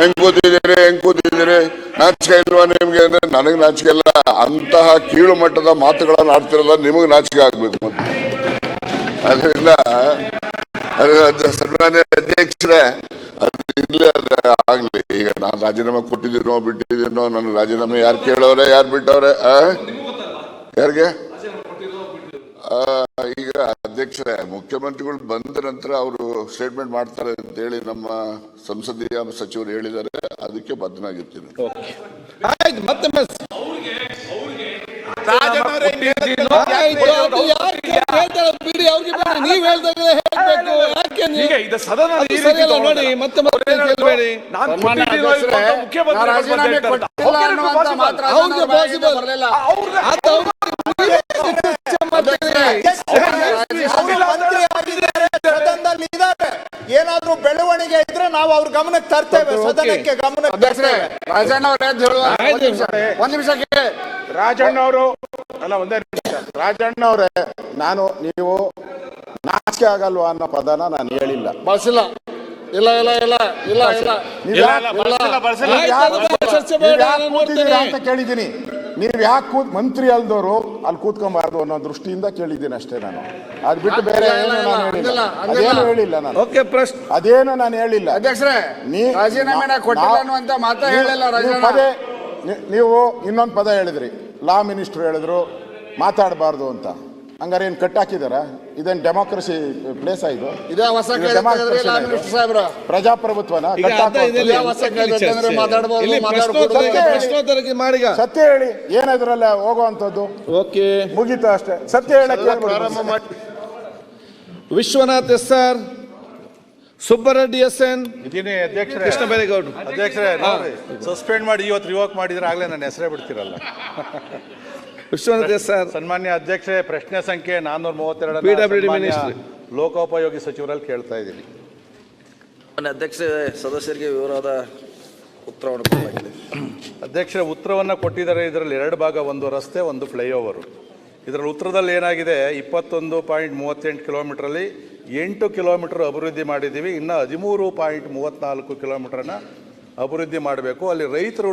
ಹೆಂಗ್ ಕೂತಿದ್ದೀರಿ ಹೆಂಗ್ ಕೂತಿದ್ದೀರಿ ನಾಚಿಕೆ ಇಲ್ವಾ ನಿಮ್ಗೆ? ಅಂದ್ರೆ ನನಗೆ ನಾಚಿಕೆ ಇಲ್ಲ. ಅಂತಹ ಕೀಳು ಮಟ್ಟದ ಮಾತುಗಳನ್ನು ಆಡ್ತಿರಲ್ಲ ನಿಮಗೆ ನಾಚಿಕೆ ಆಗ್ಬೇಕು ಮತ್ತೆ. ಅದರಿಂದ ಅದು ಅದು ಸನ್ಮಾನ್ಯ ಅಧ್ಯಕ್ಷರೇ, ಅದು ಆಗ್ಲಿ. ಈಗ ನಾನು ರಾಜೀನಾಮೆ ಕೊಟ್ಟಿದ್ದೀನೋ, ಬಿಟ್ಟಿದ್ದೀನೋ, ನನ್ನ ರಾಜೀನಾಮೆ ಯಾರು ಕೇಳೋರೆ, ಯಾರು ಬಿಟ್ಟವ್ರೆ? ಯಾರಿಗೆ? ಈಗ ಅಧ್ಯಕ್ಷರೇ, ಮುಖ್ಯಮಂತ್ರಿಗಳು ಬಂದ ನಂತರ ಅವರು ಸ್ಟೇಟ್ಮೆಂಟ್ ಮಾಡ್ತಾರೆ ಅಂತ ಹೇಳಿ ನಮ್ಮ ಸಂಸದೀಯ ಸಚಿವರು ಹೇಳಿದ್ದಾರೆ ಅದಕ್ಕೆ ಬದ್ಧನಾಗಿರ್ತೀನಿ. ಆಯ್ತು ಮತ್ತೆ ಮೆಸ್ ಆಯ್ತು ಅದು ಯಾರು ಹೇಳ್ತಾರೆ ಬಿಡಿ ಅವ್ರಿಗೆ ಬೇಡ ನೀವು ಹೇಳ್ದಾಗಲೇ ಹೇಳ್ಬೇಕು ಯಾಕೆ ನೀವು? ಈಗ ಇದು ಸದನ ಅದು ಈ ರೀತಿ ಸರಿಯಲ್ಲ ನೋಡಿ ತಗೊಳ್ಳೋದು. ಮತ್ತೆ ಮತ್ತೆ ಕೇಳಬೇಡಿ. ನಾನು ಕೊಟ್ಟಿದ್ದೀನೋ ಇಲ್ವೋ ಅಂತ ಮುಖ್ಯಮಂತ್ರಿಗಳು ರಾಜೀನಾಮೆ ಬಂದಿರ್ತಾರೆ. ಕೊಟ್ಟಿಲ್ಲ ಅವ್ರಿಗೆ ಅನ್ನುವಂತ ಮಾತ್ರ ಅವ್ರಿಗೆ ಅದನ್ನ ಬಾಯಿಂದ possible. ಬರಲಿಲ್ಲ. ಅವ್ರಿಗೆ- ಅದು ಅವ್ರಿಗೆ ಚರ್ಚೆ ಮಾಡ್ತೀರಿ. ಅವರು ಮಂತ್ರಿ ಆಗಿದ್ದಾರೆ, ಸದನದಲ್ಲಿ ಇದ್ದಾರೆ. ಏನಾದ್ರೂ ಬೆಳವಣಿಗೆ ಇದ್ರೆ ನಾವು ಅವ್ರ ಗಮನಕ್ಕೆ ತರ್ತೇವೆ. ಸದನಕ್ಕೆ ಗಮನಕ್ಕೆ ತರ್ತೇವೆ. ರಾಜಣ್ಣ ಅವರೇ. ಒಂದ್ ನಿಮಿಷ ಒಂದ್ ನಿಮಿಷ ಕೇಳಿ. ರಾಜಣ್ಣ ಅವರು ಅಲ್ಲ ಒಂದೇ ನಿಮಿಷ. ರಾಜಣ್ಣ ಅವರೇ ನಾನು ನೀವು ನಾಚಿಕೆ ಆಗಲ್ವಾ ಅನ್ನೋ ಪದನ ನಾನು ಹೇಳಿಲ್ಲ. ಬಳಸಿಲ್ಲ. ಇಲ್ಲ ಇಲ್ಲ ಇಲ್ಲ ಇಲ್ಲ ಇಲ್ಲ. ಅಂತ ಕೇಳಿದ್ದೀನಿ. ನೀವ್ ಯಾಕೆ ಕೂತ್ ಮಂತ್ರಿ ಅಲ್ದವರು ಅಲ್ಲಿ ಕೂತ್ಕೊಂಬಾರ್ದು ಅನ್ನೋ ದೃಷ್ಟಿಯಿಂದ ಕೇಳಿದ್ದೀನಿ ಅಷ್ಟೇ ನಾನು. ಅದ್ ಬಿಟ್ಟು ಬೇರೆ ಏನು ನಾನು ಹೇಳಿಲ್ಲ. ಅದೇನು ಹೇಳಿಲ್ಲ ನಾನು. ಓಕೆ ಪ್ರಶ್ನೆ. ಅದೇನು ನಾನು ಹೇಳಿಲ್ಲ. ಅಧ್ಯಕ್ಷರೇ ನೀ- ಕೊಟ್ಟಿಲ್ಲ ಅನ್ನುವಂತ ಮಾತ ಹೇಳಿಲ್ಲ ಪದೇ ನೀವು ಇನ್ನೊಂದು ಪದ ಹೇಳಿದ್ರಿ. ಲಾ ಮಿನಿಸ್ಟರ್ ಹೇಳಿದ್ರು ಮಾತಾಡಬಾರ್ದು ಅಂತ. ಹಂಗಾರೆ ಏನು ಕಟ್ ಹಾಕಿದಾರ? ಇದೇನ್ ಡೆಮೋಕ್ರಸಿ ಪ್ಲೇಸ್ ಇದು? ಇದೇ ಹೊಸ ಸಾಹೇಬ್ರ. ಪ್ರಜಾಪ್ರಭುತ್ವನ? ಸತ್ಯ ಹೇಳಿ. ಏನಿದ್ರಲ್ಲ ಹೋಗುವಂಥದ್ದು ಓಕೆ. ಮುಗೀತು ಅಷ್ಟೇ. ಸತ್ಯ ಹೇಳಕ್ಕೆ ಪ್ರಾರಂಭ ಮಾಡಿ. Vishwanath S sir Subbareddy S N ಇದೀನಿ ಅಧ್ಯಕ್ಷರೇ. ಕೃಷ್ಣ ಬೈರೇಗೌಡರು. ಅಧ್ಯಕ್ಷರೇ ಸಸ್ಪೆಂಡ್ ಮಾಡಿ ಇವತ್ತು ರಿವೋಕ್ ಮಾಡಿದ್ರೆ ಆಗ್ಲೇ ನನ್ನ ಹೆಸರೇ ಬಿಡ್ತಿರಲ್ಲ. Vishwanath S sir. ಸನ್ಮಾನ್ಯ ಅಧ್ಯಕ್ಷರೇ ಪ್ರಶ್ನೆ ಸಂಖ್ಯೆ ನಾನ್ನೂರ ಮೂವತ್ತೆರಡು. ಲೋಕೋಪಯೋಗಿ ಸಚಿವರಲ್ಲಿ ಕೇಳ್ತಾ ಇದ್ದೀನಿ. ಅಧ್ಯಕ್ಷ ಸದಸ್ಯರಿಗೆ ವಿವರವಾದ ಉತ್ತರವನ್ನು ಕೊಡಲಾಗಿದೆ. ಅಧ್ಯಕ್ಷರ ಉತ್ತರವನ್ನು ಕೊಟ್ಟಿದ್ದಾರೆ. ಇದರಲ್ಲಿ ಎರಡು ಭಾಗ ಒಂದು ರಸ್ತೆ ಒಂದು ಫ್ಲೈಓವರು ಇದರಲ್ಲಿ ಉತ್ತರದಲ್ಲಿ ಏನಾಗಿದೆ? ಇಪ್ಪತ್ತೊಂದು ಪಾಯಿಂಟ್ ಮೂವತ್ತೆಂಟು ಕಿಲೋಮೀಟ್ರಲ್ಲಿ ಎಂಟು ಕಿಲೋಮೀಟರ್ ಅಭಿವೃದ್ಧಿ ಮಾಡಿದ್ದೀವಿ. ಇನ್ನು ಹದಿಮೂರು ಪಾಯಿಂಟ್ ಮೂವತ್ತ್ನಾಲ್ಕು ಕಿಲೋಮೀಟ್ರನ್ನ ಅಭಿವೃದ್ಧಿ ಮಾಡಬೇಕು. ಅಲ್ಲಿ ರೈತರು